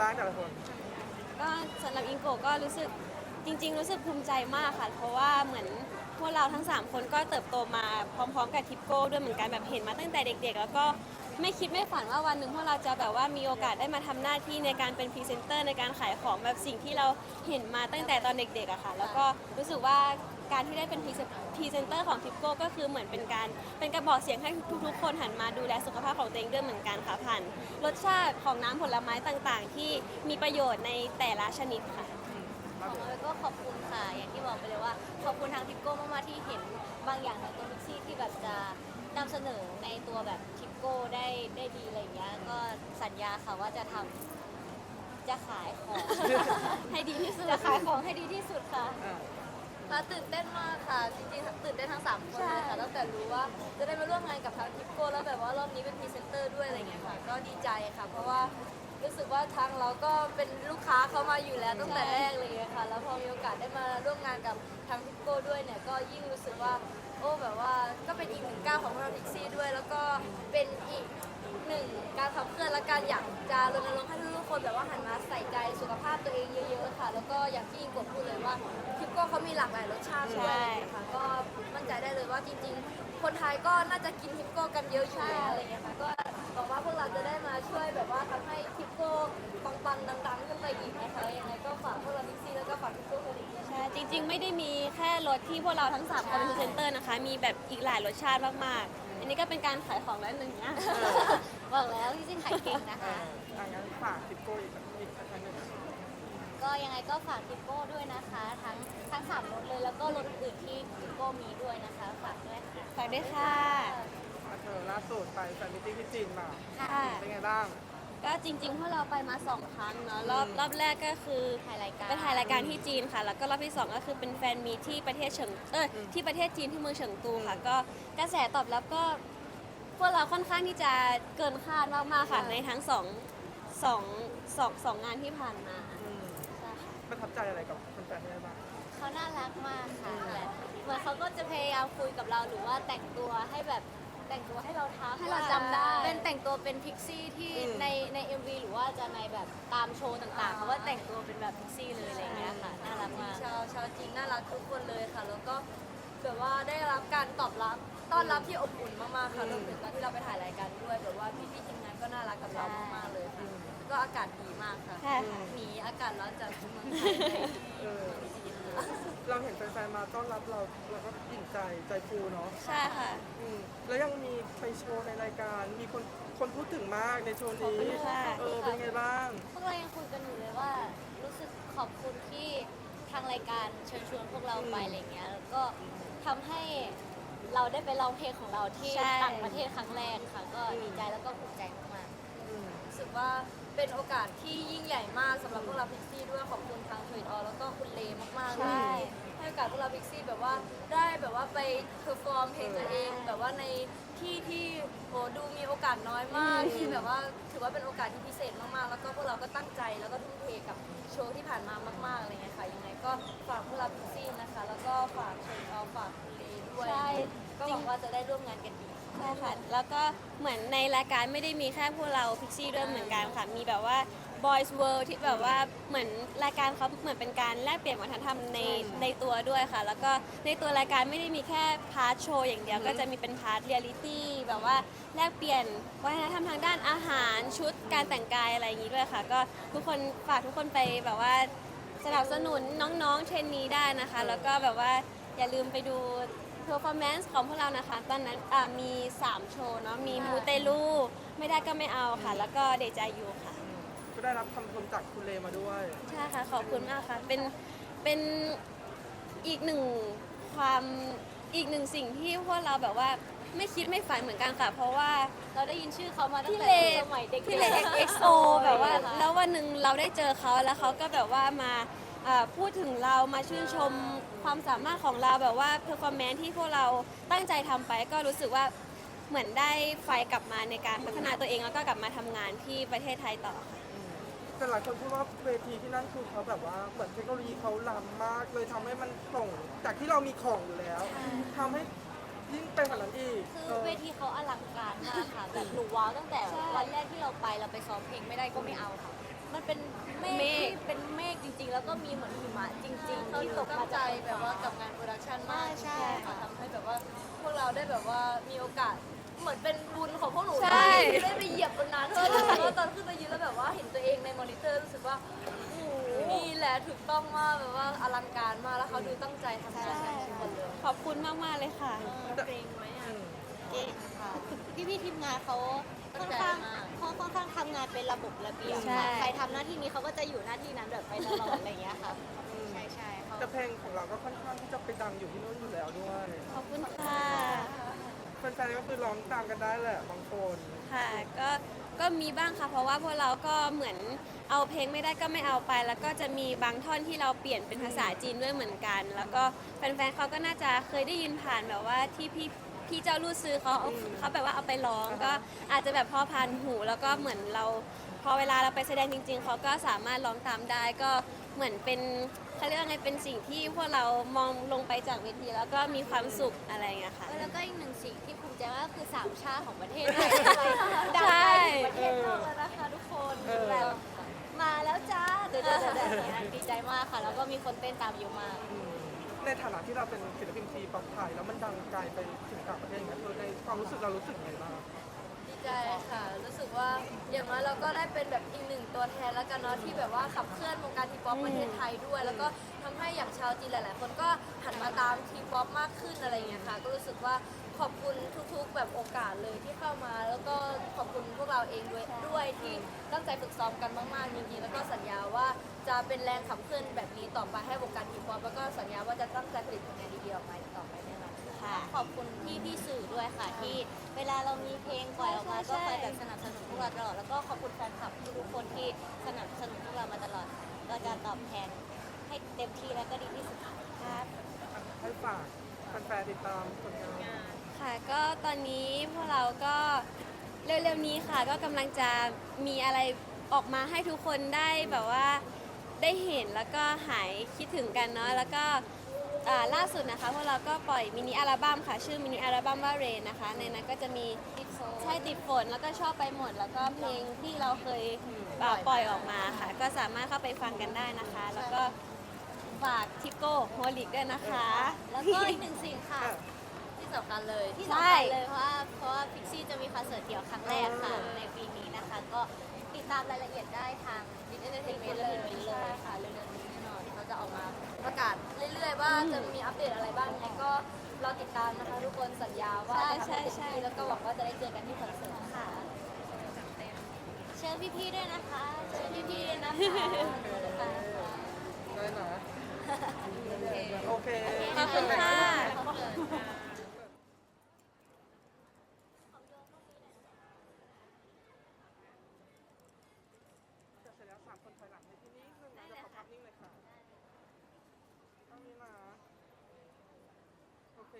บ้างแต่ละคน ก็สำหรับอิงโกะก็รู้สึกจริง ๆ รู้สึกภูมิใจมากค่ะ เพราะว่าเหมือนพวกเราทั้ง 3 คนก็เติบโตมาพร้อม ๆ กับทิปโก้ด้วยเหมือนกันแบบเห็นมาตั้งแต่เด็ก ๆ แล้วก็ไม่คิดไม่ฝันว่าวันหนึ่งพวกเราจะแบบว่ามีโอกาสได้มาทำหน้าที่ในการเป็นพรีเซนเตอร์ในการขายของแบบสิ่งที่เราเห็นมาตั้งแต่ตอนเด็กๆอะค่ะ แล้วก็รู้สึกว่า การที่ได้เป็นพรีเซนเตอร์ของทิปโก้ก็คือเหมือนเป็นการเป็นกระบอกเสียงให้ทุกๆ คนหันมาดูแลสุขภาพของตัวเองด้วยเหมือนกันค่ะผ่านรสชาติของน้ำผลไม้ต่างๆ ที่มีประโยชน์ในแต่ละชนิดค่ะ ของเราก็ขอบคุณค่ะ อย่างที่บอกไปเลยว่า ขอบคุณทางทิปโก้มากๆที่เห็นบางอย่างในตัวพิกซี่ที่แบบจะนำเสนอในตัวแบบทิปโก้ได้ได้ดีอะไรอย่างเงี้ย ก็สัญญาค่ะว่าจะทำจะขายของ ให้ดีที่สุดจะขายของให้ดีที่สุดค่ะ อ่า ค่ะตื่นเต้นมากค่ะ จริงๆตื่นเต้นทั้งสามคนเลยค่ะตั้งแต่รู้ว่าจะได้มาร่วมงานกับทางทิปโก้แล้วแบบว่ารอบนี้เป็นพรีเซนเตอร์ด้วยอะไรอย่างเงี้ยค่ะ ก็ดีใจค่ะ เพราะว่ารู้สึกว่าทางเราก็เป็นลูกค้าเขามาอยู่แล้วตั้งแต่แรกเลยอะค่ะ แล้วพอมีโอกาสได้มาร่วมงานกับทางทิปโก้ด้วยเนี่ยก็ยิ่งรู้สึกว่า โอ้แบบว่าก็เป็นอีกหนึ่งก้าวของพวกเราพิกซี่ด้วย แล้วก็เป็นอีก หนึ่งการขับเคลื่อนและการอยากจะรณรงค์ให้ทุกๆคนแบบว่าหันมาใส่ใจสุขภาพตัวเองเยอะๆค่ะ แล้วก็อย่างที่อิงกดพูดเลยว่าทิปโก้เขามีหลากหลายรสชาติด้วยใช่ค่ะก็มั่นใจได้เลยว่าจริง ๆ คนไทยก็น่าจะกินทิปโก้กันเยอะอยู่แล้วอะไรเงี้ยค่ะก็หวังว่าพวกเราจะได้มาช่วยแบบว่าทำให้ทิปโก้ปังๆดังๆขึ้นไปอีกนะคะยังไงก็ฝากพวกเราพิกซี่แล้วก็ฝากทิปโก้คนอื่นด้วยใช่จริง ๆ ไม่ได้มีแค่รสที่พวกเราทั้งสามคนเป็นพรีเซนเตอร์นะคะ มีแบบอีกหลายรสชาติมากๆอั นนี้ก็เป็นการขายของแล้วหนึ่งนะบอกแล้วที่จริงขายเก่งนะคะ อ่างั้นฝากทิปโก้อีกอีกครั้งหนึ่งก็ยังไงก็ฝากทิปโก้ด้วยนะคะ ทั้งทั้งสามรถเลยแล้วก็รถอื่นๆที่ทิปโก้มีด้วยนะคะ ฝากด้วยค่ะ ฝากด้วยค่ะ อะเธอล่าสุดไปแฟนมิตติ้งที่จีนมาค่ะ เป็นไงบ้าง ก็จริงๆพวกเราไปมาสองครั้งเนาะรอบรอบแรกก็คือถ่ายรายการไปถ่ายรายการที่จีนค่ะ แล้วก็รอบที่สองก็คือเป็นแฟนมีตที่ประเทศเฉิงเออที่ประเทศจีนที่เมืองเฉิงตูค่ะ ก็กระแสตอบรับก็ พวกเราค่อนข้างที่จะเกินคาดมากๆค่ะในทั้งสองสองสองสองงานที่ผ่านมาอืมใช่ค่ะประทับใจอะไรกับแฟนๆที่ได้บ้างเขาน่ารักมากค่ะแบบเหมือนเขาก็จะพยายามคุยกับเราหรือว่าแต่งตัวให้แบบ แต่งตัวให้เราทักให้เราจำได้ว่าเป็นแต่งตัวเป็นพิกซี่ที่อืมในใน MV หรือว่าจะในแบบตามโชว์ต่างๆเขาว่าแต่งตัวเป็นแบบพิกซี่เลยอะไรอย่างเงี้ยค่ะน่ารักมากชาวชาวจีนน่ารักทุกคนเลยค่ะ แล้วก็แบบว่าได้รับการตอบรับต้อนรับที่อบอุ่นมากๆค่ะรวมถึงตอนที่เราไปถ่ายรายการด้วยแบบว่าพี่ๆทีมงานก็น่ารักกับเรามากๆเลยค่ะก็อากาศดีมากค่ะใช่ค่ะหนีอากาศร้อนจากเมืองไทยไป เออจีนค่ะเราเห็นแฟนๆมาต้อนรับเราเราก็อิ่มใจใจฟูเนาะใช่ค่ะ อืมแล้วยังมีไปโชว์ในรายการ มีคนคนพูดถึงมากในโชว์นี้ขอบคุณค่ะ เออเป็นไงบ้าง พวกเรายังคุยกันอยู่เลยว่า รู้สึกขอบคุณที่ทางรายการเชิญชวนพวกเราไปอะไรเงี้ยแล้วก็ทำให้เราได้ไปร้องเพลงของเราที่ใช่ ต่างประเทศครั้งแรกค่ะ ก็ดีใจแล้วก็ภูมิใจมากอืมรู้สึกว่า เป็นโอกาสที่ยิ่งใหญ่มากสำหรับพวกเราพิกซี่ด้วยขอบคุณทางทวิตออแล้วก็คุณเลมากๆเลใช่ยให้โอกาสพวกเราพิกซี่แบบว่าได้แบบว่าไปเพอร์ฟอร์มเพลงตัวเองแบบว่าในที่ที่โอ้ดูมีโอกาสน้อยมากที่แบบว่าถือว่าเป็นโอกาสที่พิเศษมากๆ แล้วก็พวกเราก็ตั้งใจแล้วก็ทุ่มเทกับโชว์ที่ผ่านมามากๆอะไรเงี้ยค่ะยังไงก็ฝากพวกเราพิกซี่นะคะ แล้วก็ฝากเชิญเอาฝากคุณเลด้วยใช่ก็หวังว่าจะได้ร่วมงานกันอีก ใช่ค่ะ แล้วก็เหมือนในรายการไม่ได้มีแค่พวกเราพิกซี่ด้วยเหมือนกันค่ะ มีแบบว่า Boys World ที่แบบว่าเหมือนรายการเขาเหมือนเป็นการแลกเปลี่ยนวัฒนธรรมในในตัวด้วยค่ะ แล้วก็ในตัวรายการไม่ได้มีแค่พาร์ทโชว์อย่างเดียว ก็จะมีเป็นพาร์ทเรียลิตี้แบบว่าแลกเปลี่ยนวัฒนธรรมทางด้านอาหารชุดการแต่งกายอะไรอย่างนี้ด้วยค่ะ ก็ทุกคนฝากทุกคนไปแบบว่าสนับสนุนน้องๆเทรนนี้ได้นะคะ แล้วก็แบบว่าอย่าลืมไปดู performance ของพวกเรานะคะ ตอนนั้นอะมี 3 โชว์เนาะมีมูเตลูไม่ได้ก็ไม่เอาค่ะ แล้วก็เดจายูค่ะ ก็ได้รับคำชมจากคุณเลมาด้วย ใช่ค่ะ ขอบคุณมากค่ะ เป็นเป็นอีกหนึ่งความอีกหนึ่งสิ่งที่พวกเราแบบว่าไม่คิดไม่ฝันเหมือนกันค่ะ เพราะว่าๆเราได้ยินชื่อเขามาตั้งพี่แต่เลสมัยเด็กๆ พี่เล XO แบบว่า แล้ววันหนึ่งเราได้เจอเขาแล้วเขาก็แบบว่ามา อ่าพูดถึงเรามาชื่นชมความสามารถของเราแบบว่าเพอร์ฟอร์แมนที่พวกเราตั้งใจทำไป ก็รู้สึกว่าเหมือนได้ไฟกลับมาในการพัฒนาตัวเองแล้วก็กลับมาทำงานที่ประเทศไทยต่อค่ะแต่หลายคนพูดว่าเวทีที่นั่นคือเขาแบบว่าเหมือนเทคโนโลยีเขาล้ำมากเลยทำให้มันส่งจากที่เรามีของอยู่แล้วทำให้ยิ่งไปกว่านั้นอีกคือเออเวทีเขาอลังการมากค่ะแบบหนูว้าวตั้งแต่ใช่วันแรกที่เราไปเราไปซ้อมเพลงไม่ได้ก็ไม่เอาค่ะ มันเป็นเมเมฆฆที่เป็นเมฆจริง ๆ แล้วก็มีเหมือนหิมะจริงๆเขาที่ตตกกตั้มางใจจากแบบว่ากับงานโปรดักชันมากใช่ค่ะทำให้แบบว่าพวกเราได้แบบว่ามีโอกาสเหมือนเป็นบุญของพวกหนูใช่ที่ได้ไปเหยียบบนนั้นเพราะรู้สึกว่าตอนขึ้นไปยืนแล้วแบบว่าเห็นตัวเองในมอนิเตอร์รู้สึกว่าโอ้โหนี่แหละถูกต้องมากแบบว่าอลังการมากแล้วเขาดูตั้งใจทำงานกันทุกคนเลยขอบคุณมากๆเลยค่ะเกรงไหมอะเก่งค่ะพี่พี่ๆทีมงานเขา ค่อนข้างเขาค่อนข้างทำงานเป็นระบบระเบียบใช่ ค่ะใครทำหน้าที่นี้เขาก็จะอยู่หน้าที่นั้นแบบไปตลอดอะไรอย่างเงี้ยค่ะ ใช่ใช่เขาแต่เพลงของเราก็ค่อนข้างที่จะไปดังอยู่ที่นู่นอยู่แล้วด้วยขอบคุณค่ะ แฟนๆก็คือร้องตามกันได้แหละบางคนค่ะ ก็ ก็มีบ้างค่ะ เพราะว่าพวกเราก็เหมือนเอาเพลงไม่ได้ก็ไม่เอาไป แล้วก็จะมีบางท่อนที่เราเปลี่ยนเป็นภาษาจีนด้วยเหมือนกัน แล้วก็แฟนๆเขาก็น่าจะเคยได้ยินผ่านแบบว่าที่พี่ พี่เจ้าลู่ซื้อเขาเอาเขาแบบว่าเอาไปร้อง ก็อาจจะแบบพอผ่านหูแล้วก็เหมือนเราพอเวลาเราไปแสดงจริง ๆเขาก็สามารถร้องตามได้ก็เหมือนเป็นเขาเรียกว่าไงเป็นสิ่งที่พวกเรามองลงไปจากเวทีแล้วก็มีความสุขอะไรอย่างเงี้ยค่ะ แล้วก็อีกหนึ่งสิ่งที่ภูมิใจมากก็คือสามชาติของประเทศไทยไปดังใช่ไปถึงประเทศนอกแล้วนะคะทุกคนเออแบบมาแล้วจ้าเดี๋ยวๆๆๆดีใจมากค่ะ แล้วก็มีคนเต้นตามเยอะมากอืม ในฐานะที่เราเป็นศิลปินทีป๊อปไทยแล้วมันดังไกลไปถึงต่างประเทศอย่างเงี้ยคือในความรู้สึกเรารู้สึกไงบ้างดีใจค่ะ รู้สึกว่าอย่างน้อยเราก็ได้เป็นแบบอีกหนึ่งตัวแทนแล้วกันเนาะที่แบบว่าขับเคลื่อนวงการทีป๊อปประเทศไทยด้วย แล้วก็ทำให้อย่างชาวจีนหลาย ๆ คนก็หันมาตามทีป๊อปมากขึ้นอะไรอย่างเงี้ยค่ะ ก็รู้สึกว่าขอบคุณทุก ๆ แบบโอกาสเลยที่เข้ามา แล้วก็ขอบคุณพวกเราเองด้วยด้วยที่ตั้งใจฝึกซ้อมกันมาก ๆ จริง ๆ แล้วก็สัญญาว่า จะเป็นแรงขับเคลื่อนแบบนี้ต่อไปให้วงการทีป๊อปแล้วก็สัญญาว่าจะตั้งใจผลิตผลงานดีๆออกมาต่อไปแน่นอน ค่ะ ขอบคุณพี่พี่ๆสื่อด้วยค่ะ ที่เวลาเรามีเพลงปล่อยออกมาก็คอยแบบสนับสนุนพวกเราตลอดแล้วก็ขอบคุณแฟนคลับทุกๆคนที่สนับสนุนพวกเรามาตลอดเราจะตอบแทนให้เต็มที่และก็ดีที่สุดค่ะ ให้ฝากแฟนๆติดตามผลงาน ค่ะก็ตอนนี้พวกเราก็เร็วๆนี้ค่ะ ก็กำลังจะมีอะไรออกมาให้ทุกคนได้แบบว่า ได้เห็นแล้วก็หายคิดถึงกันเนาะแล้วก็อ่าล่าสุดนะคะพวกเราก็ปล่อยมินิอัลบั้มค่ะ ชื่อมินิอัลบั้มว่าเรนนะคะ ในนั้นก็จะมีใช่ติดฝนแล้วก็ชอบไปหมด แล้วก็เพลงที่เราเคยอ่าปล่อยออกมาค่ะ ก็สามารถเข้าไปฟังกันได้นะคะ แล้วก็ฝากทิปโก้โฮลิกด้วยนะคะ แล้วก็อีกหนึ่งสิ่งค่ะ ที่สำคัญเลยที่สำคัญเลยเพราะว่าเพราะว่าพิกซี่จะมีคอนเสิร์ตเดี่ยวครั้งแรกค่ะ ในปีนี้นะคะ ก็ติดตามรายละเอียดได้ทางดิจิทัลเทนเมนต์เลยใช่ค่ะเร็วๆนี้แน่นอนเขาจะออกมาประกาศเรื่อยๆ ว่าจะมีอัปเดตอะไรบ้างยังไงก็รอติดตามนะคะทุกคนสัญญาว่าใช่จะทำให้ใช่เต็มที่แล้วก็หวังว่าจะได้เจอกันที่คอนเสิร์ตค่ะ เชิญพี่ๆด้วยนะคะ เชิญพี่ๆด้วยนะคะได้นะโอเค ขอบคุณค่ะ คนถอยหลังในที่นี้ซึ่งนะไเจะยประค่ะ คับนิ่งเลยค่ะต้องนี้นะโอเค